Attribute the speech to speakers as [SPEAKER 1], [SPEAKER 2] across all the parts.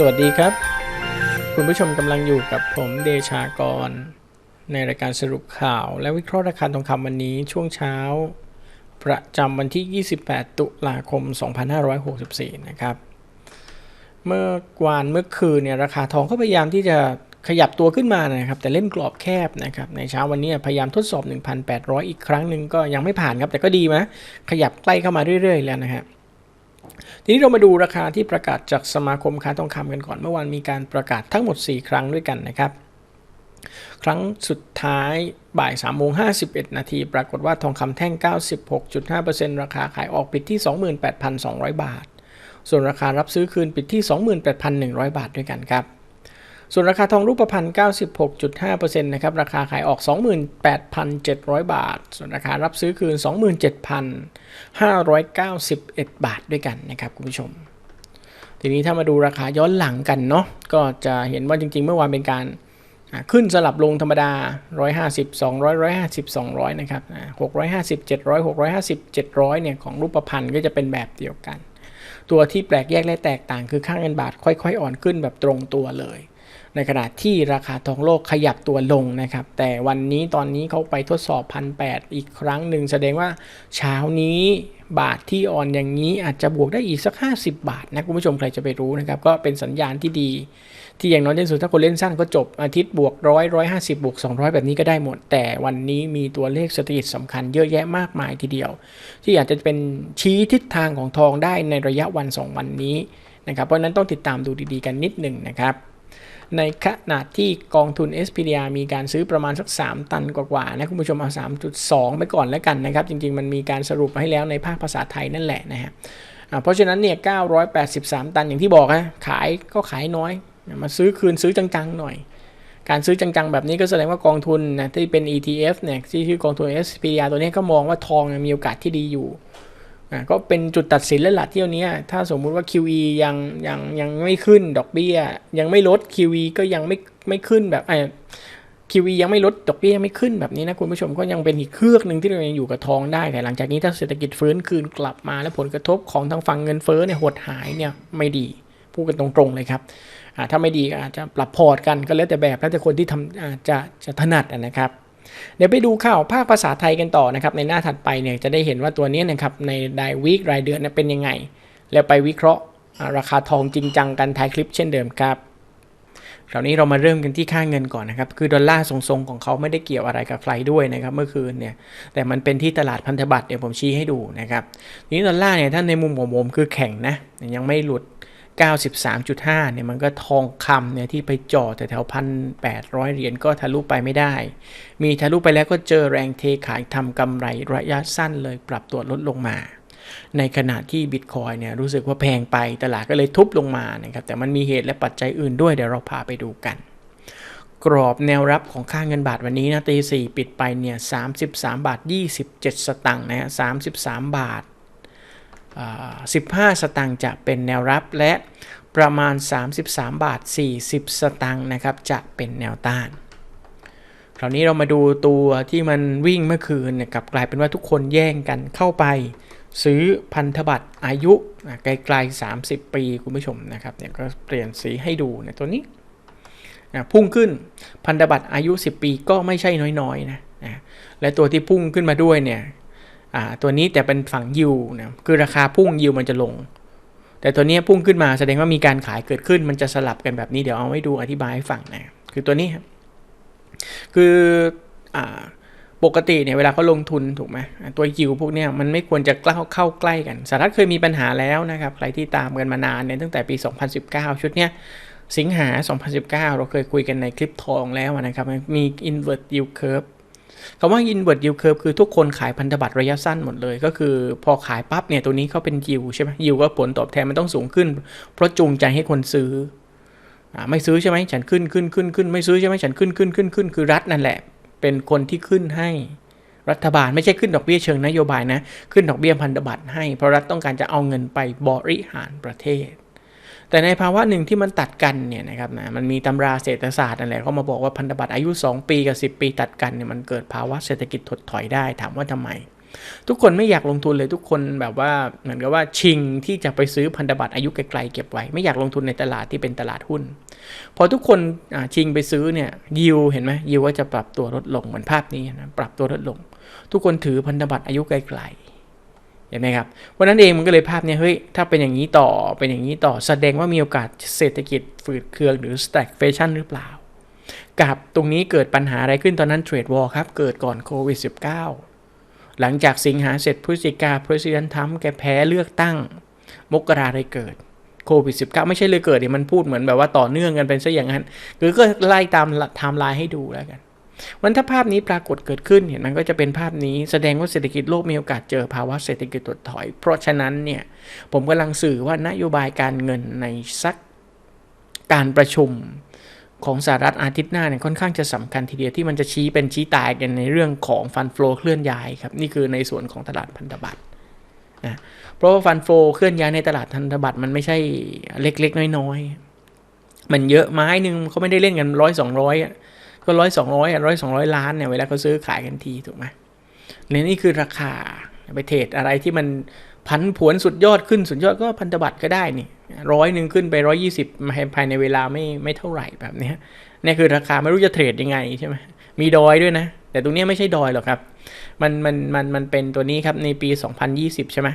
[SPEAKER 1] สวัสดีครับ คุณผู้ชมกำลังอยู่กับผมเดชากร ในรายการสรุปข่าว และวิเคราะห์ราคาทองคำวันนี้ช่วงเช้า ประจำวันที่ 28 ตุลาคม 2564 นะครับ เมื่อวานเมื่อคืนเนี่ยราคาทองก็พยายามที่จะขยับตัวขึ้นมานะครับ แต่เล่นกรอบแคบนะครับในเช้าวันนี้พยายามทดสอบ 1,800 อีกครั้งหนึ่งก็ยังไม่ผ่านครับแต่ก็ดีไหมขยับใกล้เข้ามาเรื่อย ๆ แล้วนะครับ ทีนี้เรามาดูราคาที่ประกาศจากสมาคมค้าทองคำกันก่อนเมื่อวานมีการประกาศทั้งหมด 4 ครั้งด้วยกันนะครับ ครั้งสุดท้ายบ่าย3โมง51 นาที ปรากฏว่าทองคำแท่ง 96.5%ราคาขายออกปิดที่ 28,200 บาท ส่วนราคารับซื้อคืนปิดที่ 28,100 บาทด้วยกันครับ ส่วนราคาทองรูปพรรณ96.5%นะครับ ราคาขายออก 28,700 บาท ส่วนราคารับซื้อคืน 27,591 บาทด้วยกันนะครับคุณผู้ชม ทีนี้ถ้ามาดูราคาย้อนหลังกันเนาะ ก็จะเห็นว่าจริงๆ เมื่อวานเป็นการขึ้นสลับลงธรรมดา 150 200 150 200 นะครับ 650 700 650 700 เนี่ยของรูปพรรณก็จะเป็นแบบเดียวกัน ตัวที่แปลกแยกและแตกต่างคือค่าเงินบาทค่อยๆ อ่อนขึ้นแบบตรงตัวเลย ในขณะที่ราคาทองโลกขยับตัวลงนะครับ แต่วันนี้ตอนนี้เขาไปทดสอบพันแอีกครั้งหนึ่งแสดงว่าเช้านี้บาทที่อ่อนอย่างนี้อาจจะบวกได้อีกสัก 50 บาทนะคุณผู้ชมใครจะไปรู้นะครับ ก็เป็นสัญญาณที่ดี ที่อย่างน้อยที่สุดถ้าคนเล่นสั้นก็จบอาทิตย์บวกร้อยร้อยห้าสิบบวก200แบบนี้ก็ได้หมด แต่วันนี้มีตัวเลขเศรษฐกิสำคัญเยอะแยะมากมายทีเดียว ที่อาจจะเป็นชี้ทิศทางของทองได้ในระยะวัน 2 วันนี้นะครับเพราะนั้นต้องติดตามดูดีๆกันนิดหนึ่งนะครับ ในขณะที่กองทุน SPDR มีการซื้อประมาณสัก 3 ตันกว่าๆนะคุณผู้ชมเอา 3.2 ไปก่อนแล้วกันนะครับ จริงๆ มันมีการสรุปมาให้แล้วในภาคภาษาไทยนั่นแหละนะฮะเพราะฉะนั้นเนี่ย983 ตันอย่างที่บอกนะขายก็ขายน้อย มาซื้อคืนซื้อจังๆหน่อย การซื้อจังๆ แบบนี้ก็แสดงว่ากองทุนนะที่เป็น ETF เนี่ยที่ชื่อกองทุน SPDR ตัวนี้ก็มองว่าทองมีโอกาสที่ดีอยู่ ก็เป็นจุดตัดสินแล้วล่ะเที่ยวนี้ถ้าสมมุติว่า QE ยังยังยังไม่ขึ้นดอกเบี้ย ยังไม่ลด QE ก็ยังไม่ไม่ขึ้นแบบไอ้ QE ยังไม่ลดดอกเบี้ยยังไม่ขึ้นแบบนี้นะคุณผู้ชมก็ยังเป็นอีกเครือกหนึ่งที่เรายังอยู่กับทองได้แต่หลังจากนี้ถ้าเศรษฐกิจฟื้นคืนกลับมาและผลกระทบของทางฝั่งเงินเฟ้อเนี่ยหดหายเนี่ยไม่ดีพูดกันตรงๆเลยครับถ้าไม่ดีอาจจะปรับพอร์ตกันก็แล้วแต่แบบแล้วแต่คนที่ทำอาจจะจะถนัดนะครับ เดี๋ยวไปดูข่าวภาคภาษาไทยกันต่อนะครับ ในหน้าถัดไปเนี่ยจะได้เห็นว่าตัวนี้นะครับในรายวีครายเดือนเป็นยังไง แล้วไปวิเคราะห์ราคาทองจริงจังกันท้ายคลิปเช่นเดิมครับคราวนี้เรามาเริ่มกันที่ค่าเงินก่อนนะครับ คือดอลลาร์ทรงๆของเขาไม่ได้เกี่ยวอะไรกับใครด้วยนะครับเมื่อคืนเนี่ย แต่มันเป็นที่ตลาดพันธบัตรเดี๋ยวผมชี้ให้ดูนะครับ นี้ดอลลาร์เนี่ยท่านในมุมของผมคือแข็งนะ ยังไม่หลุด 93.5 เนี่ยมันก็ทองคำเนี่ยที่ไปจ่อแถวพันแปดร้อยเหรียญก็ทะลุไปไม่ได้ มีทะลุไปแล้วก็เจอแรงเทขายทำกำไรระยะสั้นเลยปรับตัวลดลงมา ในขณะที่บิตคอยเนี่ยรู้สึกว่าแพงไปตลาดก็เลยทุบลงมานะครับแต่มันมีเหตุและปัจจัยอื่นด้วยเดี๋ยวเราพาไปดูกัน กรอบแนวรับของค่าเงินบาทวันนี้นะตีสี่ปิดไปเนี่ย33 บาท 27 สตังค์นะฮะ33 บาท 15 สตางค์จะเป็นแนวรับและประมาณ 33 บาท 40 สตางค์นะครับจะเป็นแนวต้าน คราวนี้เรามาดูตัวที่มันวิ่งเมื่อคืนเนี่ยกลับกลายเป็นว่าทุกคนแย่งกันเข้าไป ซื้อพันธบัตรอายุไกลๆ30 ปีคุณผู้ชมนะครับเนี่ยก็เปลี่ยนสีให้ดูในตัวนี้พุ่งขึ้นพันธบัตรอายุ 10 ปีก็ไม่ใช่น้อยๆนะและตัวที่พุ่งขึ้นมาด้วยเนี่ย ตัวนี้แต่เป็นฝั่งยิวนะคือราคาพุ่งยิวมันจะลง แต่ตัวนี้พุ่งขึ้นมาแสดงว่ามีการขายเกิดขึ้น มันจะสลับกันแบบนี้เดี๋ยวเอาให้ดูอธิบายให้ฟังนะคือตัวนี้คืออปกติเนี่ยเวลาเขาลงทุนถูกไหมตัวยิวพวกนี้มันไม่ควรจะเข้าเข้าใกล้กันสหรัฐเคยมีปัญหาแล้วนะครับใครที่ตามกันมานานเนี่ยตั้งแต่ปี 2019 ชุดเนี้ยสิงหา 2019 เราเคยคุยกันในคลิปทองแล้วนะครับ มี invert yield curve คำว่า inward yield curve คือทุกคนขายพันธบัตรระยะสั้นหมดเลย ก็คือพอขายปั๊บเนี่ยตัวนี้เขาเป็น yield ใช่ไหม yield ก็ผลตอบแทนมันต้องสูงขึ้น เพราะจูงใจให้คนซื้ออไม่ซื้อใช่ไหมฉันขึ้นขึ้นขึ้นขึ้นไม่ซื้อใช่ไหมฉันขึ้นขึ้นขึ้นขึ้นคือรัฐนั่นแหละ เป็นคนที่ขึ้นให้รัฐบาลไม่ใช่ขึ้นดอกเบี้ยเชิงนโยบายนะ ขึ้นดอกเบี้ยพันธบัตรให้ เพราะรัฐต้องการจะเอาเงินไปบริหารประเทศ แต่ในภาวะหนึ่งที่มันตัดกันเนี่ยนะครับนะมันมีตำราเศรษฐศาสตร์นั่นแหละเขามาบอกว่าพันธบัตรอายุ 2 ปีกับ 10 ปีตัดกันเนี่ยมันเกิดภาวะเศรษฐกิจถดถอยได้ถามว่าทำไม ทุกคนไม่อยากลงทุนเลยทุกคนแบบว่าเหมือนกับว่าชิงที่จะไปซื้อพันธบัตรอายุไกลๆเก็บไว้ ไม่อยากลงทุนในตลาดที่เป็นตลาดหุ้น พอทุกคนชิงไปซื้อเนี่ยยิวเห็นไหมยิวว่าจะปรับตัวลดลงเหมือนภาพนี้นะปรับตัวลดลง ทุกคนถือพันธบัตรอายุไกลๆ เห็นไหมครับวันนั้นเองมันก็เลยภาพเนี้ยเฮ้ยถ้าเป็นอย่างนี้ต่อเป็นอย่างนี้ต่อแสดงว่ามีโอกาสเศรษฐกิจฝืดเคืองหรือ stagflation หรือเปล่า กับตรงนี้เกิดปัญหาอะไรขึ้นตอนนั้นเทรดวอลครับเกิดก่อนโควิด -19 หลังจากสิงหาเสร็จพฤศจิกาพระสิดันทัมแกแพ้เลือกตั้ง มกราเลยเกิดโควิด -19 ไม่ใช่เลยเกิดดิมันพูดเหมือนแบบว่าต่อเนื่องกันเป็นซะอย่างนั้นคือก็ไล่ตามไทม์ไลน์ให้ดูแล้วกัน วันถ้าภาพนี้ปรากฏเกิดขึ้นเห็นมันก็จะเป็นภาพนี้แสดงว่าเศรษฐกิจโลกมีโอกาสเจอภาวะเศรษฐกิจถดถอย เพราะฉะนั้นเนี่ยผมกำลังสื่อว่านโยบายการเงินในสักการประชุมของสหรัฐอาทิตย์หน้าเนี่ยค่อนข้างจะสำคัญทีเดียวที่มันจะชี้เป็นชี้ตายกันในเรื่องของฟันฟลอเคลื่อนย้ายครับ นี่คือในส่วนของตลาดพันธบัตรนะเพราะว่าฟันฟลอเคลื่อนย้ายในตลาดพันธบัตรมันไม่ใช่เล็กๆ น้อยๆ มันเยอะไม้หนึ่งเขาไม่ได้เล่นกันร้อยสองร้อย ก็ร้อยสองร้อยร้อยสองร้อยล้านเนี่ยเวลาเขาซื้อขายกันทีถูกไหมและนี่คือราคาไปเทรดอะไรที่มันพันผวนสุดยอดขึ้นสุดยอดก็พันธบัตรก็ได้นี่ร้อยหนึ่งขึ้นไปร้อยี่สิบภายในเวลาไม่ไม่เท่าไหร่แบบนี้นี่คือราคาไม่รู้จะเทรดยังไงใช่ไหมมีดอยด้วยนะ แต่ตรงนี้ไม่ใช่ดอยหรอกครับ มันมันมันมันเป็นตัวนี้ครับในปี 2020 ใช่ไหม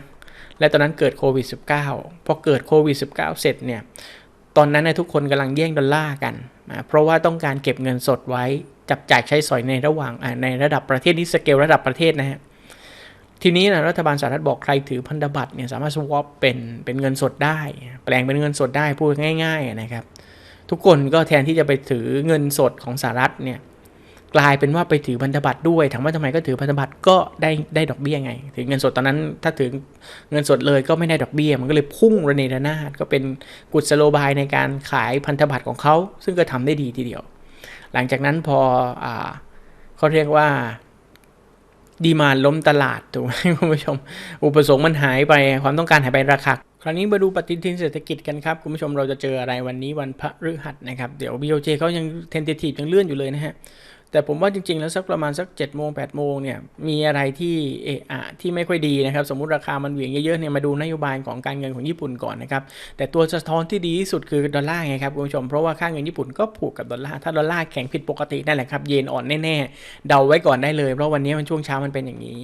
[SPEAKER 1] และตอนนั้นเกิดโควิด -19 พอเกิดโควิด -19 เสร็จเนี่ย ตอนนั้นนะทุกคนกำลังแย่งดอลลาร์กันนะเพราะว่าต้องการเก็บเงินสดไว้จับจ่ายใช้สอยในระหว่างในระดับประเทศที่สเกลระดับประเทศนะฮะทีนี้นะรัฐบาลสหรัฐบอกใครถือพันธบัตรเนี่ยสามารถสวอปเป็นเป็นเงินสดได้ แปลงเป็นเงินสดได้พูดง่าย ๆนะครับ ทุกคนก็แทนที่จะไปถือเงินสดของสหรัฐเนี่ย กลายเป็นว่าไปถือพันธบัตรด้วยถามว่าทำไมก็ถือพันธบัตรก็ได้ได้ดอกเบี้ยไงถือเงินสดตอนนั้นถ้าถือเงินสดเลยก็ไม่ได้ดอกเบี้ย มันก็เลยพุ่งระเนระนาดก็เป็นกุศโลบายในการขายพันธบัตรของเขา ซึ่งก็ทำได้ดีทีเดียว หลังจากนั้นพออเขาเรียกว่าดีมาล้มตลาดถูกไหมคุณผู้ชม อุปสงค์มันหายไปความต้องการหายไปราคาคราวนี้มาดูปฏิทินเศรษฐกิจกันครับ คุณผู้ชมเราจะเจออะไรวันนี้วันพฤหัสนะครับ เดี๋ยว BOJ เขายังเทนเททีฟยังเลื่อนอยู่เลยนะฮะ แต่ผมว่าจริง ๆ แล้วสักประมาณสัก7จ็ดโมงแปดโมงเนี่ยมีอะไรที่เอะอะที่ไม่ค่อยดีนะครับ สมมุติราคามันเหวี่ยงเยอะๆเนี่ยมาดูนโยบายของการเงินของญี่ปุ่นก่อนนะครับ แต่ตัวสะท้อนที่ดีที่สุดคือดอลลาร์ไงครับคุณผู้ชม เพราะว่าค่าเงินญี่ปุ่นก็ผูกกับดอลลาร์ถ้าดอลลาร์แข็งผิดปกตินั่นแหละครับเยนอ่อนแน่ๆเดาไว้ก่อนได้เลยเพราะวันนี้มันช่วงเช้ามันเป็นอย่างนี้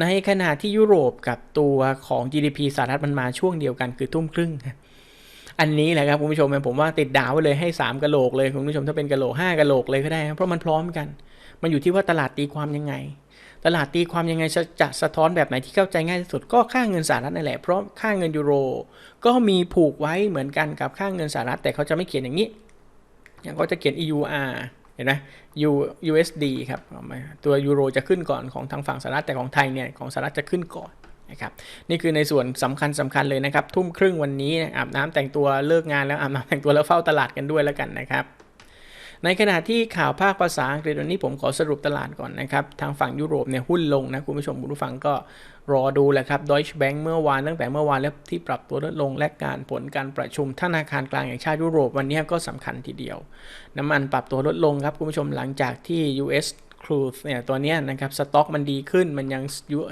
[SPEAKER 1] ในขณะที่ยุโรปกับตัวของ GDP สหรัฐมันมาช่วงเดียวกันคือทุ่มครึ่ง อันนี้แหละครับคุณผู้ชมผมว่าติดดาวไว้เลยให้3กะโหลกเลยคุณผู้ชมถ้าเป็นกะโหลก5กะโหลกเลยก็ได้ เพราะมันพร้อมกัน มันอยู่ที่ว่าตลาดตีความยังไง ตลาดตีความยังไงจะสะท้อนแบบไหนที่เข้าใจง่ายที่สุดก็ค่าเงินสหรัฐนั่นแหละเพราะค่าเงินยูโร ก็มีผูกไว้เหมือนกันกับค่าเงินสหรัฐ แต่เขาจะไม่เขียนอย่างนี้อย่างเขาจะเขียน EUR เห็นไหม U USD ครับตัวยูโรจะขึ้นก่อนของทางฝั่งสหรัฐแต่ของไทยเนี่ยของสหรัฐจะขึ้นก่อน นะครับนี่คือในส่วนสำคัญสำคัญเลยนะครับ ทุ่มครึ่งวันนี้อาบน้ำแต่งตัวเลิกงานแล้วอาบน้ำแต่งตัวแล้วเฝ้าตลาดกันด้วยแล้วกันนะครับในขณะที่ข่าวภาคภาษาอังกฤษวันนี้ผมขอสรุปตลาดก่อนนะครับ ทางฝั่งยุโรปเนี่ยหุ้นลงนะ คุณผู้ชมคุณผู้ฟังก็รอดูแหละครับ Deutsche Bank เมื่อวานตั้งแต่เมื่อวานแล้วที่ปรับตัวลดลงและการผลการประชุมธนาคารกลางแห่งชาติยุโรปวันนี้ก็สำคัญทีเดียว น้ำมันปรับตัวลดลงครับคุณผู้ชมหลังจากที่ US crude เนี่ยตัวนี้นะครับสต็อกมันดีขึ้นมันยัง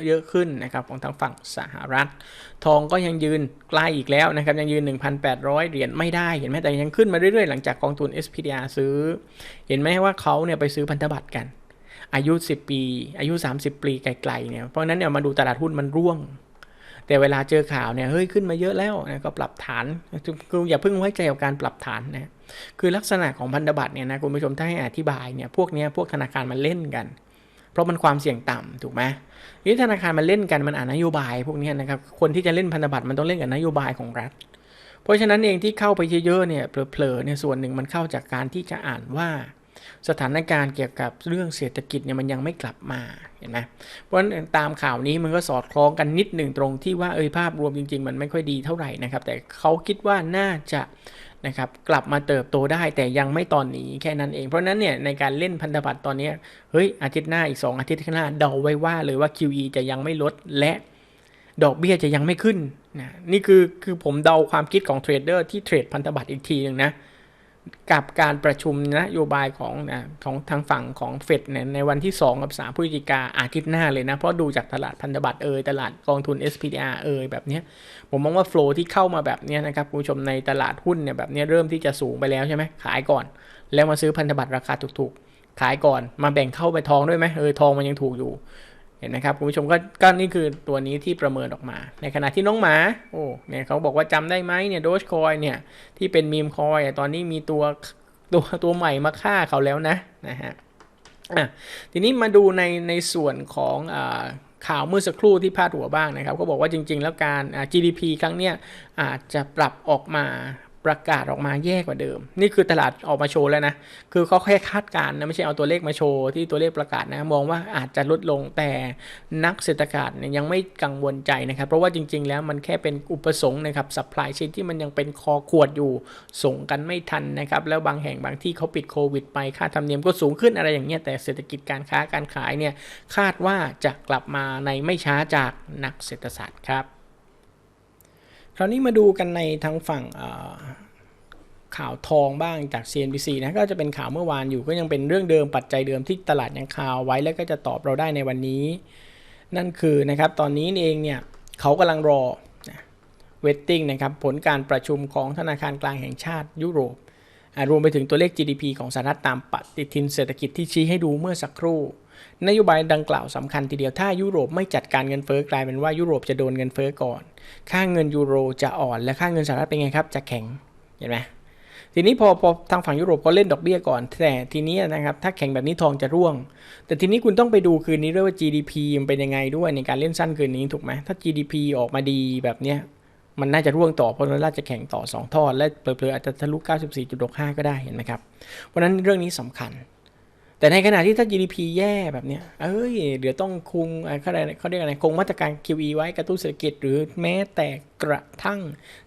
[SPEAKER 1] เยอะขึ้นนะครับของทางฝั่งสหรัฐ ทองก็ยังยืนใกล้อีกแล้วนะครับยังยืน 1,800 เหรียญไม่ได้เห็นไหมแต่ยังขึ้นมาเรื่อยๆ หลังจากกองทุน SPDR ซื้อ เห็นไหมว่าเขาเนี่ยไปซื้อพันธบัตรกันอายุ 10 ปี อายุ 30 ปีไกลๆเนี่ยเพราะฉะนั้นเนี่ยมาดูตลาดหุ้นมันร่วง แต่เวลาเจอข่าวเนี่ยเฮ้ยขึ้นมาเยอะแล้วนะก็ปรับฐานคืออย่าเพิ่งไว้ใจกับการปรับฐานนะ คือลักษณะของพันธบัตรเนี่ยนะคุณผู้ชมถ้าให้อธิบายเนี่ยพวกนี้พวกธนาคารมันเล่นกัน เพราะมันความเสี่ยงต่ำถูกไหมนี่ธนาคารมันเล่นกันมันอ่านนโยบาย พวกนี้นะครับคนที่จะเล่นพันธบัตรมันต้องเล่นกับนโยบายของรัฐ เพราะฉะนั้นเองที่เข้าไปเยอะๆเนี่ยเผลอๆเนี่ยส่วนหนึ่งมันเข้าจากการที่จะอ่านว่าสถานการณ์เกี่ยวกับเรื่องเศรษฐกิจเนี่ยมันยังไม่กลับมาเห็นไหมเพราะฉะนั้นตามข่าวนี้มันก็สอดคล้องกันนิดหนึ่งตรงที่ว่าเอยภาพรวมจริง ๆ มันไม่ค่อยดีเท่าไหร่นะครับ แต่เขาคิดว่าน่าจะ นะครับกลับมาเติบโตได้แต่ยังไม่ตอนนี้แค่นั้นเอง เพราะนั้นเนี่ยในการเล่นพันธบัตรตอนนี้เฮ้ยอาทิตย์หน้าอีก 2 อาทิตย์ข้างหน้าเดาไว้ว่าเลยว่า QE จะยังไม่ลดและดอกเบี้ยจะยังไม่ขึ้นนะนี่คือคือผมเดาความคิดของเทรดเดอร์ที่เทรดพันธบัตรอีกทีหนึ่งนะ กับการประชุมนโยบายของนะของทางฝั่งของเฟดเนี่ยในวันที่ 2 กับ 3พฤศจิกาอาทิตย์หน้าเลยนะ เพราะดูจากตลาดพันธบัตรเอยตลาดกองทุน SPDR เอยแบบนี้ผมมองว่าโฟลที่เข้ามาแบบนี้นะครับคุณผู้ชมในตลาดหุ้นเนี่ยแบบนี้เริ่มที่จะสูงไปแล้วใช่ไหมขายก่อน แล้วมาซื้อพันธบัตรราคาถูกๆ ขายก่อนมาแบ่งเข้าไปทองด้วยไหมเออทองมันยังถูกอยู่ ห็นไหมครับคุณผู้ชมก็ก็นี่คือตัวนี้ที่ประเมินออกมา ในขณะที่น้องหมาโอ้เนี่ยเขาบอกว่าจำได้ไหมเนี่ยโดชคอยเนี่ยที่เป็นมีมคอยตอนนี้มีตัวตัวตัวใหม่มาฆ่าเขาแล้วนะนะฮะอะทีนี้มาดูในในส่วนของอข่าวเมื่อสักครู่ที่พาดหัวบ้างนะครับ ก็บอกว่าจริง ๆ แล้วการ GDP ครั้งเนี้ยอาจจะปรับออกมา ประกาศออกมาแย่กว่าเดิม นี่คือตลาดออกมาโชว์แล้วนะ คือเขาแค่คาดการณ์นะไม่ใช่เอาตัวเลขมาโชว์ที่ตัวเลขประกาศนะมองว่าอาจจะลดลงแต่นักเศรษฐศาสตร์ยยังไม่กังวลใจนะครับ เพราะว่าจริง ๆ แล้วมันแค่เป็นอุปสงค์นะครับสัพพลายเชนที่มันยังเป็นคอขวดอยู่ส่งกันไม่ทันนะครับ แล้วบางแห่งบางที่เขาปิดโควิดไปค่าธรรมเนียมก็สูงขึ้นอะไรอย่างเงี้ยแต่เศรษฐกิจการค้าการขายเนี่ยคาดว่าจะกลับมาในไม่ช้าจากนักเศรษฐศาสตร์ครับ คราวนี้มาดูกันในทางฝั่งข่าวทองบ้างจาก CNBC นะก็จะเป็นข่าวเมื่อวานอยู่ก็ยังเป็นเรื่องเดิมปัจจัยเดิมที่ตลาดยังข่าวไว้แล้วก็จะตอบเราได้ในวันนี้ นั่นคือนะครับตอนนี้เองเนี่ยเขากำลังรอเวทติ้งนะครับผลการประชุมของธนาคารกลางแห่งชาติยุโรปรวมไปถึงตัวเลข GDP ของสหรัฐตามปฏิทินเศรษฐกิจที่ชี้ให้ดูเมื่อสักครู่ นโยบายดังกล่าวสำคัญทีเดียวถ้ายุโรปไม่จัดการเงินเฟ้อกลายเป็นว่ายุโรปจะโดนเงินเฟ้อก่อน ค่าเงินยูโรจะอ่อนและค่าเงินสหรัฐเป็นไงครับ จะแข็งเห็นไหมทีนี้พอพอทางฝั่งยุโรปก็เล่นดอกเบี้ยก่อน แต่ทีนี้นะครับถ้าแข่งแบบนี้ทองจะร่วง แต่ทีนี้คุณต้องไปดูคืนนี้ด้วยว่า GDP มันเป็นยังไงด้วยในการเล่นสั้นคืนนี้ถูกไหมถ้า GDP ออกมาดีแบบเนี้ยมันน่าจะร่วงต่อเพราะดอลลาร์จะแข่งต่อ 2 ทอด และเผลอๆอาจจะทะลุ 94.65 ก็ได้เห็นไหมครับ เพราะฉะนั้นเรื่องนี้สำคัญ แต่ในขณะที่ถ้า GDP แย่แบบเนี้ย เอ้ย เดี๋ยวต้องคุมอะไรเขาเรียกอะไร คงมาตรการ QE ไว้กระตุ้นเศรษฐกิจ หรือแม้แต่กระทั่ง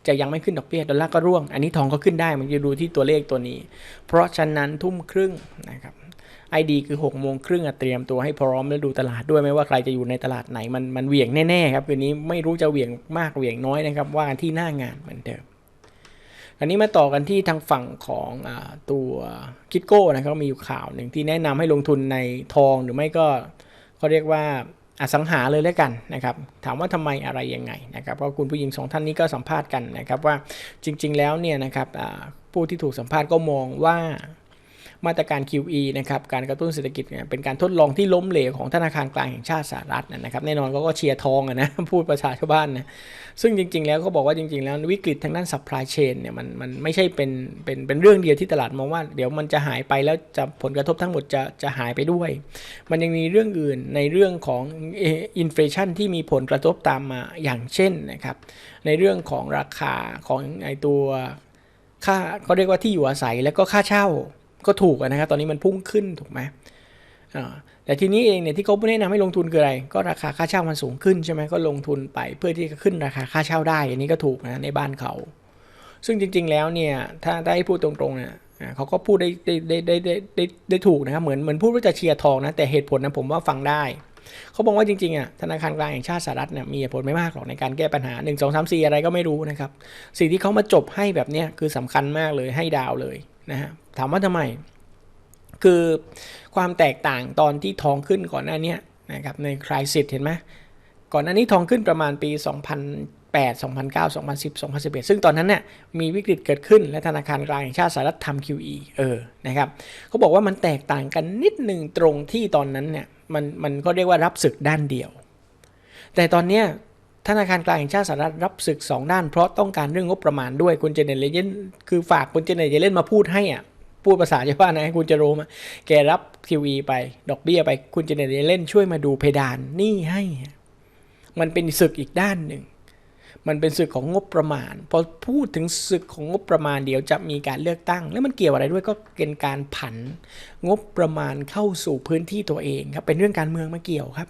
[SPEAKER 1] จะยังไม่ขึ้นดอกเบี้ยดอลลาร์ก็ร่วง อันนี้ทองก็ขึ้นได้ มันจะดูที่ตัวเลขตัวนี้ เพราะฉะนั้นทุ่มครึ่งนะครับไอดีคือ6กโมงครึ่งเตรียมตัวให้พร้อมแล้วดูตลาดด้วยไม่ว่าใครจะอยู่ในตลาดไหนมันมันเหวี่ยงแน่ๆครับคืนนี้ไม่รู้จะเหวี่ยงมากเหวี่ยงน้อยนะครับว่าที่หน้างานเหมือนเดิม อันนี้มาต่อกันที่ทางฝั่งของอตัวคิดโก้นะครับมีอยู่ข่าวหนึ่งที่แนะนำให้ลงทุนในทองหรือไม่ก็เขาเรียกว่าอสังหาเลยแล้วกันนะครับ ถามว่าทำไมอะไรยังไงนะครับก็คุณผู้หญิงสองท่านนี้ก็สัมภาษณ์กันนะครับว่าจริง ๆ แล้วเนี่ยนะครับผู้ที่ถูกสัมภาษณ์ก็มองว่า มาตรการ QE นะครับการกระตุ้นเศรษฐกิจเนี่ยเป็นการทดลองที่ล้มเหลวของธนาคารกลางแห่งชาติสหรัฐนะครับแน่นอนเขาก็เชียร์ทองนะพูดภาษาชาวบ้านนะซึ่งจริง ๆ แล้วเขาบอกว่าจริง ๆ แล้ววิกฤตทางด้าน supply chain เนี่ยมันมันไม่ใช่เป็นเป็นเป็นเรื่องเดียวที่ตลาดมองว่า เดี๋ยวมันจะหายไปแล้วจะผลกระทบทั้งหมดจะจะหายไปด้วย มันยังมีเรื่องอื่นในเรื่องของอินฟลชันที่มีผลกระทบตามมาอย่างเช่นนะครับในเรื่องของราคาของไอตัวค่าเขาเรียกว่าที่อยู่อาศัยแล้วก็ค่าเช่า ก็ถูกอะนะครับตอนนี้มันพุ่งขึ้นถูกไหมแต่ทีนี้เองเนี่ยที่เขาแนะนำให้ลงทุนคืออะไร ก็ราคาค่าเช่ามันสูงขึ้นใช่ไหมก็ลงทุนไปเพื่อที่จะขึ้นราคาค่าเช่าได้ อันนี้ก็ถูกนะในบ้านเขา ซึ่งจริง ๆ แล้วเนี่ยถ้าได้พูดตรงๆเนี่ยเขาก็พูดได้ได้ได้ได้ได้ได้ถูกนะครับเหมือนเหมือนพูดว่าจะเชียร์ทองนะแต่เหตุผลนะผมว่าฟังได้เขาบอกว่าจริงๆอะธนาคารกลางแห่งชาติสหรัฐเนี่ยมีเหตุผลไม่มากหรอกในการแก้ปัญหา 1 2 3 4 อะไรก็ไม่รู้นะครับสิ่งที่เขามาจบให้แบบเนี้ยคือสำคัญมากเลยให้ดาวเลย นะฮะถามว่าทำไม คือความแตกต่างตอนที่ทองขึ้นก่อนหน้านี้นะครับในคลายสิทเห็นไหมก่อนหน้านี้ทองขึ้นประมาณปี 2008 2009 2010 2011 ซึ่งตอนนั้นเนี่ยมีวิกฤตเกิดขึ้นและธนาคารกลางแห่งชาติสหรัฐทำ QE เออนะครับเขาบอกว่ามันแตกต่างกันนิดหนึ่งตรงที่ตอนนั้นเนี่ยมันมันก็เรียกว่ารับศึกด้านเดียว แต่ตอนเนี้ย ธนาคารกลางแห่งชาติสหรัฐรับศึก 2 ด้าน เพราะต้องการเรื่องงบประมาณด้วยคุณเจเนเลเจนคือฝากคุณเจเนเลเจนมาพูดให้อะพูดภาษาชาวบ้านนะคุณจะรู้มาแกรับ QE ไปดอกเบี้ยไปคุณเจเนตเลนช่วยมาดูเพดานนี่ให้ มันเป็นศึกอีกด้านหนึ่ง มันเป็นศึกของงบประมาณ พอพูดถึงศึกของงบประมาณเดี๋ยวจะมีการเลือกตั้ง แล้วมันเกี่ยวอะไรด้วยก็เป็นการผัน งบประมาณเข้าสู่พื้นที่ตัวเองครับเป็นเรื่องการเมืองมาเกี่ยวครับ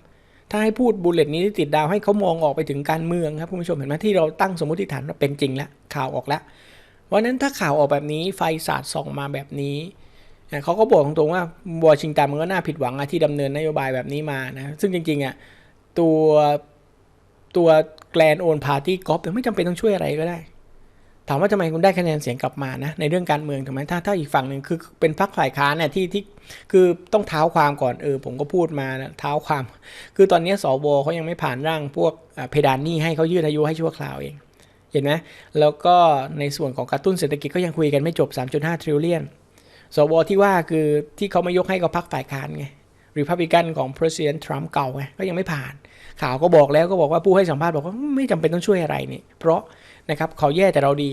[SPEAKER 1] ถ้าให้พูดบุลเลตนี้ติดดาวให้เขามองออกไปถึงการเมืองครับคุณผู้ชมเห็นไหมที่เราตั้งสมมติฐานว่าเป็นจริงแล้วข่าวออกแล้ววันนั้นถ้าข่าวออกแบบนี้ไฟสาดส่องมาแบบนี้เขาก็บอกตรงๆว่าวอชิงตันมันก็น่าผิดหวังที่ดำเนินนโยบายแบบนี้มานะซึ่งจริงๆอะตัวตัวแกลนโอนพาร์ตี้กอล์ฟไม่จำเป็นต้องช่วยอะไรก็ได้ ถามว่าทำไมคุณได้คะแนนเสียงกลับมานะในเรื่องการเมืองถูกไหมถ้าถ้าอีกฝั่งหนึ่งคือเป็นพรรคฝ่ายค้านเนี่ยที่ที่คือต้องเท้าความก่อนเออผมก็พูดมานะเท้าความ คือตอนนี้สวเขายังไม่ผ่านร่างพวกอ่าเพดานหนี้ให้เขายืดอายุให้ชั่วคราวเองเห็นไหมแล้วก็ในส่วนของกระตุ้นเศรษฐกิจก็ยังคุยกันไม่จบ 3.5 ทริลเลียน สวที่ว่าคือที่เขาไม่ยกให้กับพรรคฝ่ายค้านไงรีพับลิกันของ President Trump เก่าไงก็ยังไม่ผ่าน ข่าวก็บอกแล้วก็บอกว่าผู้ให้สัมภาษณ์บอกว่าไม่จำเป็นต้องช่วยอะไรนี่ เพราะนะครับเขาแย่แต่เราดี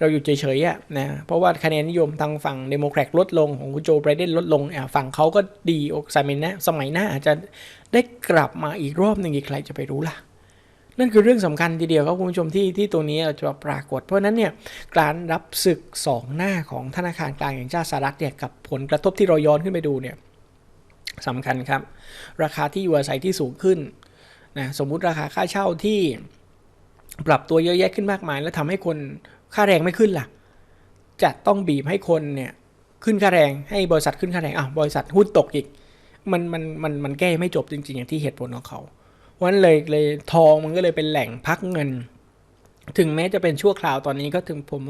[SPEAKER 1] เราอยู่เฉยๆอะนะเพราะว่าคะแนนนิยมทางฝั่งเดโมแครตลดลงของคุณโจไบเดนลดลงอะฝั่งเขาก็ดีโอกสมัยน้าสมัยหน้าอาจจะได้กลับมาอีกรอบหนึ่งอีกใครจะไปรู้ล่ะนั่นคือเรื่องสำคัญทีเดียวครับคุณผู้ชมที่ที่ตัวนี้จะปรากฏ เพราะนั้นเนี่ยการรับศึกสองหน้าของธนาคารกลางแห่งชาติสหรัฐเนี่ยกับผลกระทบที่เราย้อนขึ้นไปดูเนี่ยสำคัญครับ ราคาที่อยู่อาศัยที่สูงขึ้น นะสมมุติราคาค่าเช่าที่ปรับตัวเยอะแยะขึ้นมากมาย แล้วทำให้คนค่าแรงไม่ขึ้นล่ะ จะต้องบีบให้คนเนี่ยขึ้นค่าแรงให้บริษัทขึ้นค่าแรงอ้าวบริษัทหุ้นตกอีก มันมันมันมันแก้ไม่จบจริง ๆ อย่างที่เหตุผลของเขาเพราะนั้นเลยเลยทองมันก็เลยเป็นแหล่งพักเงิน ถึงแม้จะเป็นชั่วคราวตอนนี้ก็ถึงผม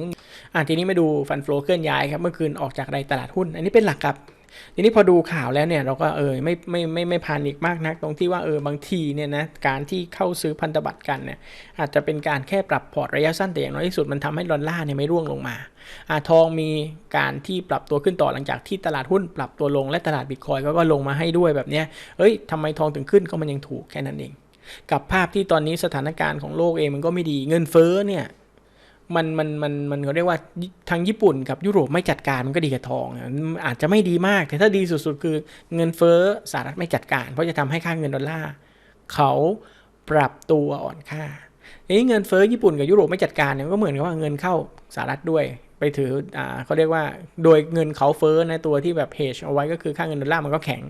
[SPEAKER 1] อะทีนี้มาดูฟันฟลอเคลื่อนย้ายครับเมื่อคืนออกจากในตลาดหุ้น อันนี้เป็นหลักครับ ทีนี้พอดูข่าวแล้วเนี่ยเราก็เออไม่ไม่ไม่ไม่พานิกมากนัก ตรงที่ว่าเออบางทีเนี่ยนะการที่เข้าซื้อพันธบัตรกันเนี่ยอาจจะเป็นการแค่ปรับพอร์ตระยะสั้นแต่อย่างน้อยที่สุดมันทำให้ดอลลาร์เนี่ยไม่ร่วงลงมาอาทองมีการที่ปรับตัวขึ้นต่อหลังจากที่ตลาดหุ้นปรับตัวลงและตลาดบิตคอยก็ก็ลงมาให้ด้วยแบบเนี้ยเอ้ยทำไมทองถึงขึ้นก็มันยังถูกแค่นั้นเอง กับภาพที่ตอนนี้สถานการณ์ของโลกเองมันก็ไม่ดีเงินเฟ้อเนี่ย มันมันมันมันเขาเรียกว่าทางญี่ปุ่นกับยุโรปไม่จัดการมันก็ดีกับทองอาจจะไม่ดีมาก แต่ถ้าดีสุดๆ คือเงินเฟ้อสหรัฐไม่จัดการ เพราะจะทำให้ค่าเงินดอลลาร์เขาปรับตัวอ่อนค่าทีนี้เงินเฟ้อญี่ปุ่นกับยุโรปไม่จัดการเนี่ยก็เหมือนกับว่าเงินเข้าสหรัฐด้วย ไปถืออ่าเขาเรียกว่า โดยเงินเขาเฟ้อในตัวที่แบบเพจเอาไว้ก็คือค่าเงินดอลลาร์มันก็แข็ง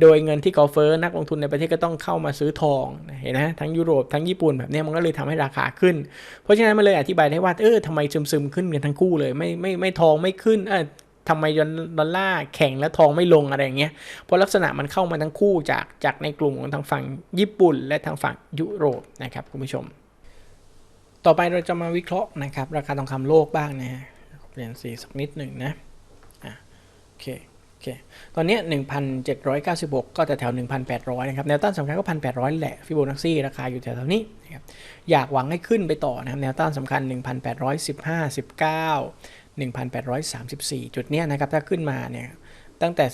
[SPEAKER 1] โดยเงินที่เขาเฟ้อนักลงทุนในประเทศก็ต้องเข้ามาซื้อทองเห็นไหมทั้งยุโรปทั้งญี่ปุ่นแบบนี้มันก็เลยทำให้ราคาขึ้น เพราะฉะนั้นมันเลยอธิบายได้ว่าเออทำไมซึมซึมๆขึ้นกันทั้งคู่เลยไม่ไม่ไม่ทองไม่ขึ้นเออทำไมยนดอลลาร์แข็งและทองไม่ลงอะไรอย่างเงี้ย เพราะลักษณะมันเข้ามาทั้งคู่จากจากในกลุ่มของทางฝั่งญี่ปุ่น และทางฝั่งยุโรปนะครับคุณผู้ชม ต่อไปเราจะมาวิเคราะห์นะครับราคาทองคำโลกบ้างนะฮะ เปลี่ยนสีสักนิดหนึ่งนะอะโอเคโอเคตอนนี้ย1,796 ก็จะแถว 1,800 นะครับ แนวต้านสำคัญก็ 1,800 แหละ ฟิโบนัชชีราคาอยู่แถวๆนี้นะครับอยากหวังให้ขึ้นไปต่อนะครับ แนวต้านสำคัญ 1,815 19 1,834 จุดเนี้ยนะครับ ถ้าขึ้นมาเนี่ยตั้งแต่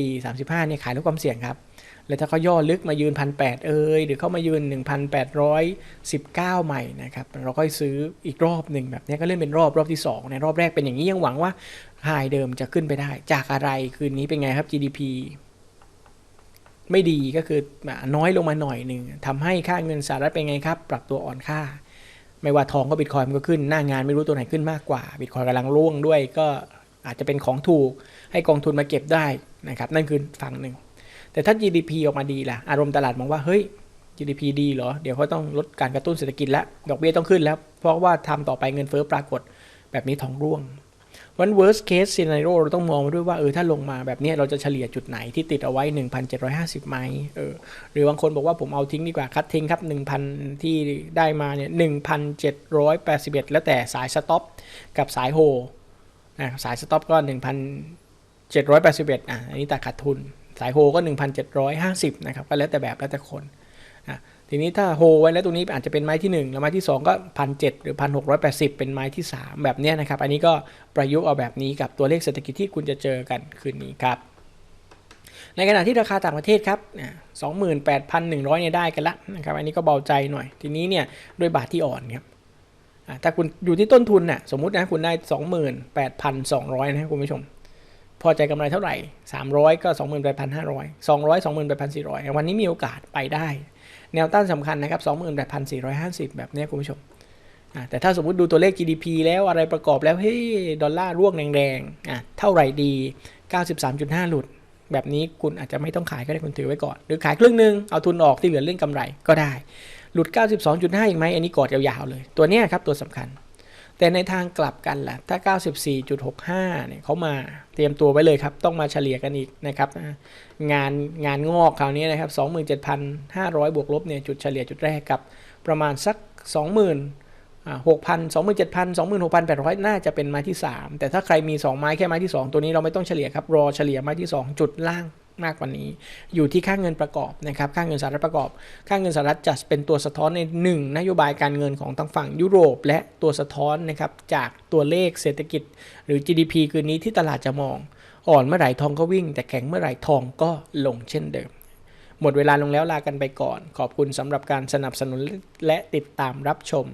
[SPEAKER 1] 19 34 35เนี่ยขายลดความเสี่ยงครับ แล้วถ้าเขาย่อลึกมายืน1,800เอ่ยหรือเขามายืน 1,819 ใหม่นะครับเราก็ซื้ออีกรอบหนึ่งแบบนี้ก็เล่นเป็นรอบรอบที่2ในรอบแรกเป็นอย่างนี้ยังหวังว่าไฮเดิมจะขึ้นไปได้ จากอะไรคืนนี้เป็นไงครับ GDP ไม่ดีก็คือน้อยลงมาหน่อยหนึ่งทำให้ค่าเงินสหรัฐเป็นไงครับ ปรับตัวอ่อนค่า ไม่ว่าทองก็บิตคอยมันก็ขึ้นหน้างานไม่รู้ตัวไหนขึ้นมากกว่าบิตคอยกำลังร่วงด้วยก็อาจจะเป็นของถูกให้กองทุนมาเก็บได้นะครับนั่นคือฝั่งหนึ่ง แต่ถ้า GDP ออกมาดีล่ะ อารมณ์ตลาดมองว่าเฮ้ย GDP ดีเหรอ เดี๋ยวเขาต้องลดการกระตุ้นเศรษฐกิจแล้ว ดอกเบี้ยต้องขึ้นแล้ว เพราะว่าทำต่อไปเงินเฟ้อปรากฏแบบนี้ทองร่วงวัน worst case scenario เราต้องมองด้วยว่าเออถ้าลงมาแบบนี้เราจะเฉลี่ยจุดไหนที่ติดเอาไว้ 1,750ไหมเออหรือบางคนบอกว่าผมเอาทิ้งดีกว่า คัดทิ้งครับ 1,000 ที่ได้มาเนี่ย 1,781 แล้วแต่สายสต็อปกับสายโฮนะสายสต็อปก็ 1,781 อะอันนี้แต่ขาดทุน สายโฮก็ 1,750นะครับก็แล้วแต่แบบแล้วแต่คนอะทีนี้ถ้าโฮไว้แล้วตรงนี้อาจจะเป็นไม้ที่ 1 แล้วไม้ที่ 2 ก็1,700หรือ1,680เป็นไม้ที่ 3 แบบเนี้ยนะครับ อันนี้ก็ประยุกต์เอาแบบนี้กับตัวเลขเศรษฐกิจที่คุณจะเจอกันคืนนี้ครับ ในขณะที่ราคาต่างประเทศครับสองหมื่นแปดพันหนึ่งร้อยเนี่ยได้กันละนะครับอันนี้ก็เบาใจหน่อย ทีนี้เนี่ยด้วยบาทที่อ่อนครับถ้าคุณอยู่ที่ต้นทุนน่ะสมมุตินะคุณได้สองหมื่นแปดพันสองร้อยนะคุณผู้ชม พอใจกำไรเท่าไหร่ 300 ก็ 28,500 200 28,400 วันนี้มีโอกาสไปได้ แนวต้านสำคัญนะครับ 28,450 แบบนี้คุณผู้ชม แต่ถ้าสมมติดูตัวเลข GDP แล้วอะไรประกอบแล้ว เฮ้ย ดอลลาร์ร่วงแรงๆอะเท่าไหร่ดี 93.5 หลุด แบบนี้คุณอาจจะไม่ต้องขายก็ได้คุณถือไว้ก่อน หรือขายครึ่งหนึง เอาทุนออกที่เหลือเล่นกำไรก็ได้ หลุด 92.5 อีกไหมอันนี้กอดยาวๆเลย ตัวนี้ครับตัวสำคัญ แต่ในทางกลับกันล่ะถ้า 94.65 เนี่ยเขามาเตรียมตัวไว้เลยครับ ต้องมาเฉลี่ยกันอีกนะครับ งานงานงอกคราวนี้นะครับ 27,500 บวกลบเนี่ยจุดเฉลี่ยจุดแรกกับประมาณสัก 20,000หกพันสองหมื่นเจ็ดพันสองหมื่นหกพันแปดร้อยน่าจะเป็นไม้ที่ 3 แต่ถ้าใครมี 2 ไม้แค่ไม้ที่ 2 ตัวนี้เราไม่ต้องเฉลี่ยครับ รอเฉลี่ยไม้ที่ 2 จุดล่าง มากกว่านี้ อยู่ที่ค่าเงินประกอบนะครับค่าเงินสหรัฐประกอบ ค่าเงินสหรัฐจะเป็นตัวสะท้อนในหนึ่งนโยบายการเงินของทางฝั่งยุโรป และตัวสะท้อนนะครับจากตัวเลขเศรษฐกิจ หรือ GDP คืนนี้ที่ตลาดจะมอง อ่อนเมื่อไหร่ทองก็วิ่ง แต่แข็งเมื่อไหร่ทองก็ลงเช่นเดิม หมดเวลาลงแล้วลากันไปก่อน ขอบคุณสำหรับการสนับสนุนและติดตามรับชม